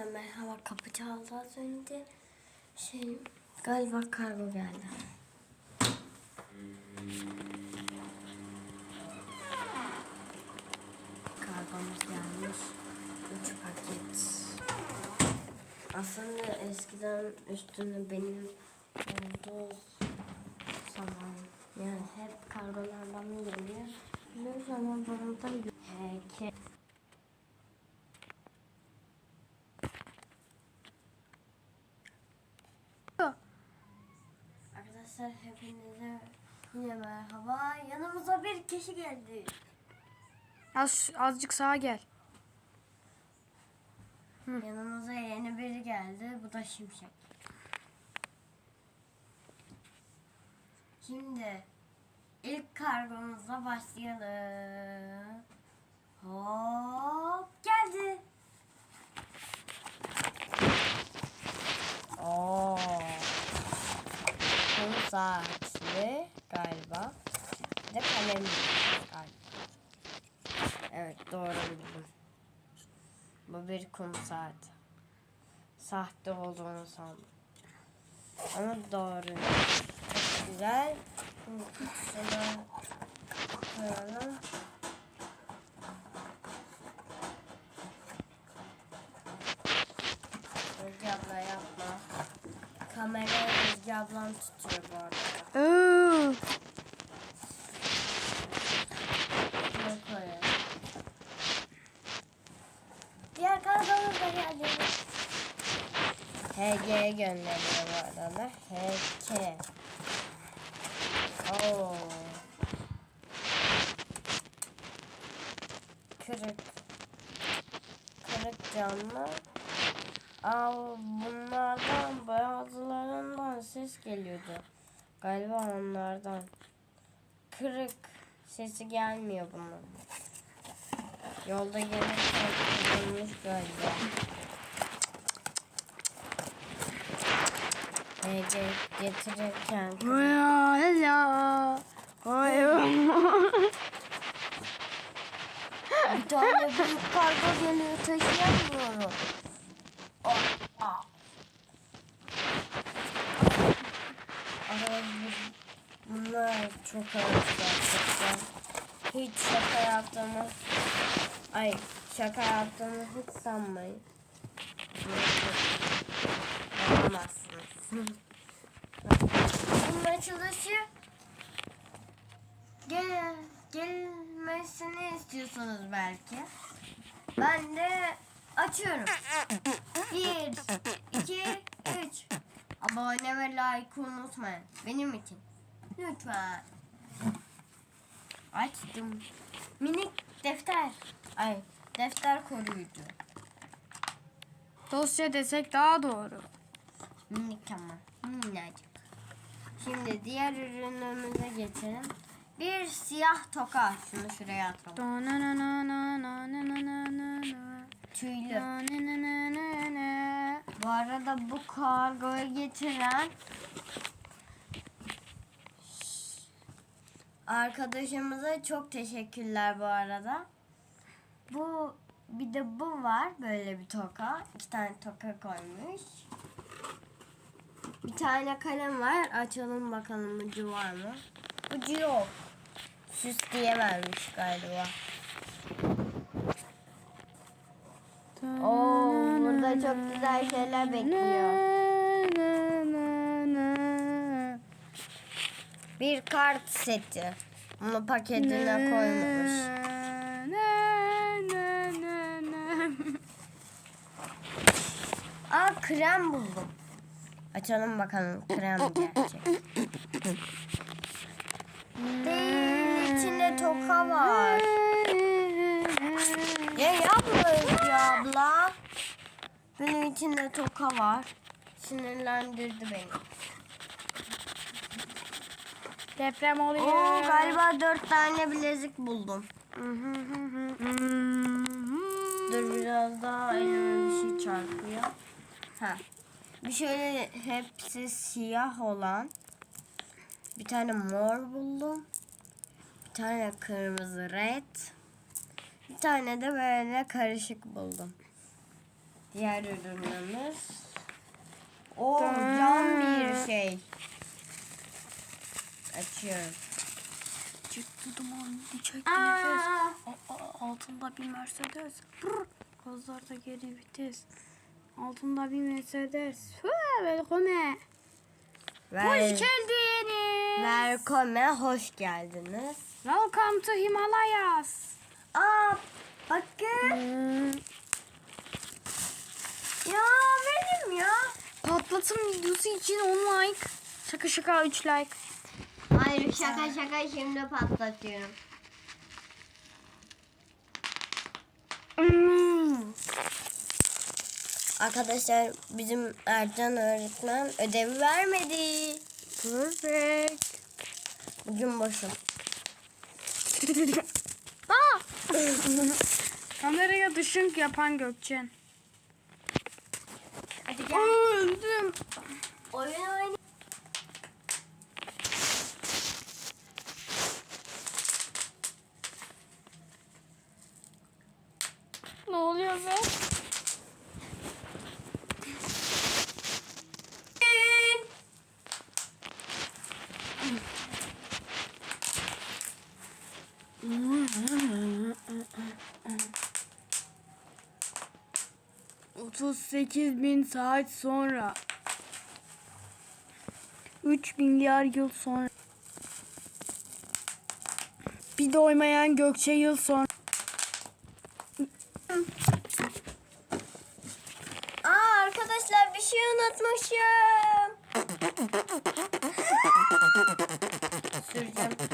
Arkadaşlar merhaba kapı çaldı az önce. Şey galiba kargo geldi. Kargomuz gelmiş. Üç paket. Aslında eskiden üstünde benim olduğu zaman yani hep kargolardan geliyor. Ne zaman bana da yok. Peki. Arkadaşlar hepinize yine merhaba. Yanımıza bir kişi geldi. Az, azıcık sağa gel. Yanımıza yeni biri geldi. Bu da Şimşek. Şimdi ilk kargomuzla başlayalım. Hop geldi. Oo. Kum saatli galiba. Bir de kalem galiba. Evet doğru bildim. Bu bir kum saati. Sahte olduğunu sandım. Ama doğru. Çok güzel. Kutusuna koyalım. Özge abla yapma. Kamerayı Özge ablam tutuyor bu arada. Oo. Diğer kargomuz da geldi. HG gönderiyor bu arada. HK. Oo. Kırık. Kırık camlı. Aa, bunlardan bazılarından ses geliyordu. Galiba onlardan. Kırık sesi gelmiyor bunun. Yolda gelirken kırılmış galiba. Ece getirirken ya. Oya. Bir tane büyük kargo geliyor taşıyamıyorum. Çok ağır gerçekten. Hiç şaka yaptığımı ay şaka yaptığımı hiç sanmayın. Yapamazsınız. Bunun açılışı gel, gelmesini istiyorsunuz belki. Ben de açıyorum. Bir, iki, üç. Abone ve like unutmayın. Benim için. Lütfen. Açtım. Minik defter. Ay defter koruyucu. Dosya desek daha doğru. Minik ama minnacık. Şimdi diğer ürünümüze geçelim. Bir siyah toka. Şunu şuraya atalım. Tüylü. Bu arada bu kargoyu getiren arkadaşımıza çok teşekkürler bu arada. Bu bir de bu var böyle bir toka. İki tane toka koymuş. Bir tane kalem var. Açalım bakalım ucu var mı? Ucu yok. Süs diye vermiş galiba. Oo, burada çok güzel şeyler bekliyor. Bir kart seti. Bunu paketine koymamış. Aa krem buldum. Açalım bakalım krem gerçek. Değil içinde toka var. Ya yapma Özgü abla. Benim içinde toka var. Sinirlendirdi beni. Deprem oluyor. Oo galiba dört tane bilezik buldum. Dur biraz daha elime bir şey çarpıyor. Ha. Bir şöyle hepsi siyah olan. Bir tane mor buldum. Bir tane kırmızı red. Bir tane de böyle karışık buldum. Diğer ürünümüz. O cam bir şey. Açıyorum. Çekti Aa! nefes. Altında bir Mercedes. Brr. Gazlarda geri vites. Altında bir Mercedes. Ver, Hoş geldiniz. Welcome, hoş geldiniz. Welcome to Himalayas. Aa, bakın. Hmm. Ya benim ya. Patlatım videosu için 10 like. Şaka şaka 3 like. Hayır şaka şaka şimdi patlatıyorum. Hmm. Arkadaşlar bizim Ercan öğretmen ödevi vermedi. Perfect. Bugün boşum. Aa! Kameraya dışınk yapan Gökçen. Hadi Öldüm. Oyun be? Otuz sekiz bin saat sonra. 3 milyar yıl sonra. Bir doymayan Gökçe yıl sonra. Aa arkadaşlar bir şey unutmuşum. Süreceğim.